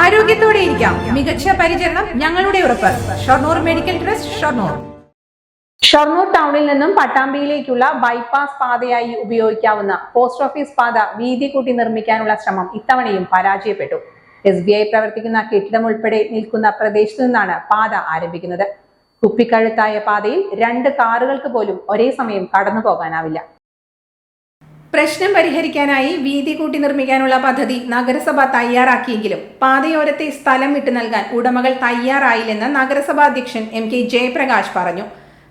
ആരോഗ്യത്തോടെ ഇരിക്കാം. മികച്ച പരിചരണം ഞങ്ങളുടെ ഉറപ്പ്. Shoranur medical trust Shoranur. Shoranur ടൗണിൽ നിന്നും പട്ടാമ്പിയിലേക്കുള്ള ബൈപ്പാസ് പാതയായി ഉപയോഗിക്കാവുന്ന പോസ്റ്റ് ഓഫീസ് പാത വീതി കൂട്ടി നിർമ്മിക്കാനുള്ള ശ്രമം ഇത്തവണയും പരാജയപ്പെട്ടു. എസ് ബി ഐ പ്രവർത്തിക്കുന്ന കെട്ടിടം ഉൾപ്പെടെ നിൽക്കുന്ന പ്രദേശത്തു നിന്നാണ് പാത ആരംഭിക്കുന്നത്. കുപ്പിക്കഴുത്തായ പാതയിൽ രണ്ട് കാറുകൾക്ക് പോലും ഒരേ സമയം കടന്നു പോകാനാവില്ല പ്രശ്നം പരിഹരിക്കാനായി വീതി കൂട്ടി നിർമ്മിക്കാനുള്ള പദ്ധതി നഗരസഭ തയ്യാറാക്കിയെങ്കിലും പാതയോരത്തെ സ്ഥലം വിട്ടു നൽകാൻ ഉടമകൾ തയ്യാറായില്ലെന്ന് നഗരസഭാ അധ്യക്ഷൻ എം കെ ജയപ്രകാശ് പറഞ്ഞു.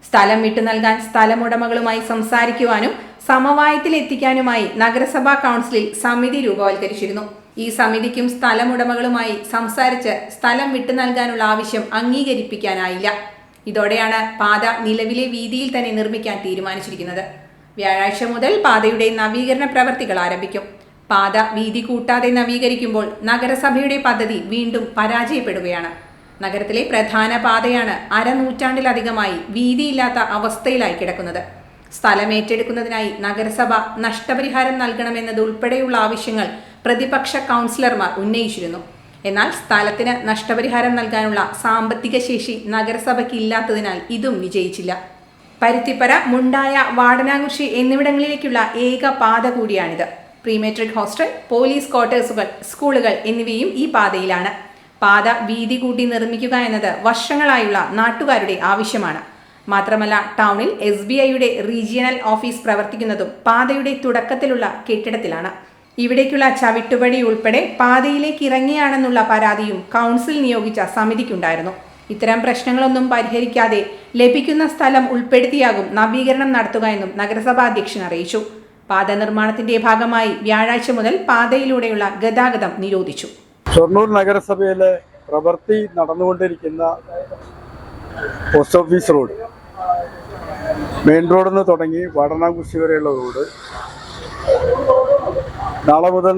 സ്ഥലം വിട്ടു നൽകാൻ സ്ഥലമുടമകളുമായി സംസാരിക്കുവാനും സമവായത്തിലെത്തിക്കാനുമായി നഗരസഭാ കൗൺസിലിൽ സമിതി രൂപവൽക്കരിച്ചിരുന്നു. ഈ സമിതിക്കും സ്ഥലമുടമകളുമായി സംസാരിച്ച് സ്ഥലം വിട്ടു നൽകാനുള്ള ആവശ്യം അംഗീകരിപ്പിക്കാനായില്ല. ഇതോടെയാണ് പാത നിലവിലെ വീതിയിൽ തന്നെ നിർമ്മിക്കാൻ തീരുമാനിച്ചിരിക്കുന്നത്. വ്യാഴാഴ്ച മുതൽ പാതയുടെ നവീകരണ പ്രവർത്തികൾ ആരംഭിക്കും. പാത വീതി കൂട്ടാതെ നവീകരിക്കുമ്പോൾ നഗരസഭയുടെ പദ്ധതി വീണ്ടും പരാജയപ്പെടുകയാണ്. നഗരത്തിലെ പ്രധാന പാതയാണ് അരനൂറ്റാണ്ടിലധികമായി വീതിയില്ലാത്ത അവസ്ഥയിലായി കിടക്കുന്നത്. സ്ഥലം ഏറ്റെടുക്കുന്നതിനായി നഗരസഭ നഷ്ടപരിഹാരം നൽകണമെന്നതുൾപ്പെടെയുള്ള ആവശ്യങ്ങൾ പ്രതിപക്ഷ കൗൺസിലർമാർ ഉന്നയിച്ചിരുന്നു. എന്നാൽ സ്ഥലത്തിന് നഷ്ടപരിഹാരം നൽകാനുള്ള സാമ്പത്തിക ശേഷി നഗരസഭയ്ക്ക് ഇല്ലാത്തതിനാൽ ഇതും വിജയിച്ചില്ല. പരുത്തിപ്പര മുണ്ടായ വാടനാകുശി എന്നിവിടങ്ങളിലേക്കുള്ള ഏക പാത കൂടിയാണിത്. പ്രീമെട്രിക് ഹോസ്റ്റൽ പോലീസ് ക്വാർട്ടേഴ്സുകൾ സ്കൂളുകൾ എന്നിവയും ഈ പാതയിലാണ്. പാത വീതി കൂട്ടി നിർമ്മിക്കുക എന്നത് വർഷങ്ങളായുള്ള നാട്ടുകാരുടെ ആവശ്യമാണ്. മാത്രമല്ല ടൗണിൽ എസ് ബി ഐയുടെ റീജിയണൽ ഓഫീസ് പ്രവർത്തിക്കുന്നതും പാതയുടെ തുടക്കത്തിലുള്ള കെട്ടിടത്തിലാണ്. ഇവിടേക്കുള്ള ചവിട്ടുപടി ഉൾപ്പെടെ പാതയിലേക്ക് ഇറങ്ങിയാണെന്നുള്ള പരാതിയും കൗൺസിൽ നിയോഗിച്ച സമിതിക്കുണ്ടായിരുന്നു. ഇത്തരം പ്രശ്നങ്ങളൊന്നും പരിഹരിക്കാതെ ലഭിക്കുന്ന സ്ഥലം ഉൾപ്പെടുത്തിയാകും നവീകരണം നടത്തുക എന്നും നഗരസഭാ അധ്യക്ഷൻ അറിയിച്ചു. പാത നിർമ്മാണത്തിന്റെ ഭാഗമായി വ്യാഴാഴ്ച മുതൽ പാതയിലൂടെയുള്ള ഗതാഗതം നിരോധിച്ചു. ഷൊർണൂർ നഗരസഭയിലെ പ്രവൃത്തി നടന്നുകൊണ്ടിരിക്കുന്ന പോസ്റ്റ് ഓഫീസ് റോഡ് മെയിൻ റോഡിൽ നിന്ന് തുടങ്ങി വടനാകുശി വരെയുള്ള റോഡ് നാളെ മുതൽ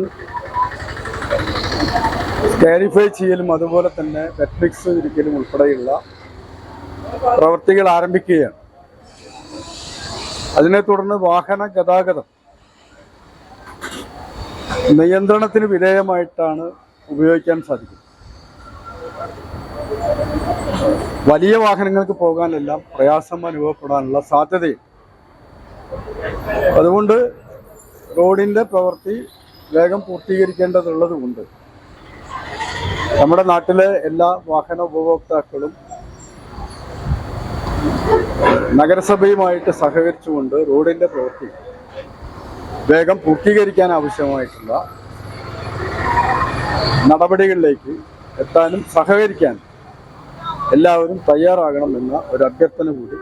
സ്കാരിഫൈ ചെയ്യലും അതുപോലെ തന്നെ മെട്രിക്സ് ഇരിക്കലും ഉൾപ്പെടെയുള്ള പ്രവൃത്തികൾ ആരംഭിക്കുകയാണ്. അതിനെ തുടർന്ന് വാഹന ഗതാഗതം നിയന്ത്രണത്തിന് വിധേയമായിട്ടാണ് ഉപയോഗിക്കാൻ സാധിക്കും വലിയ വാഹനങ്ങൾക്ക് പോകാനെല്ലാം പ്രയാസം അനുഭവപ്പെടാനുള്ള സാധ്യതയും അതുകൊണ്ട് റോഡിന്റെ പ്രവൃത്തി വേഗം പൂർത്തീകരിക്കേണ്ടതുള്ളത് കൊണ്ട് നമ്മുടെ നാട്ടിലെ എല്ലാ വാഹന ഉപഭോക്താക്കളും നഗരസഭയുമായിട്ട് സഹകരിച്ചുകൊണ്ട് റോഡിന്റെ പ്രവൃത്തി വേഗം പൂർത്തീകരിക്കാൻ ആവശ്യമായിട്ടുള്ള നടപടികളിലേക്ക് എത്താനും സഹകരിക്കാനും എല്ലാവരും തയ്യാറാകണമെന്ന ഒരു അഭ്യർത്ഥന കൂടി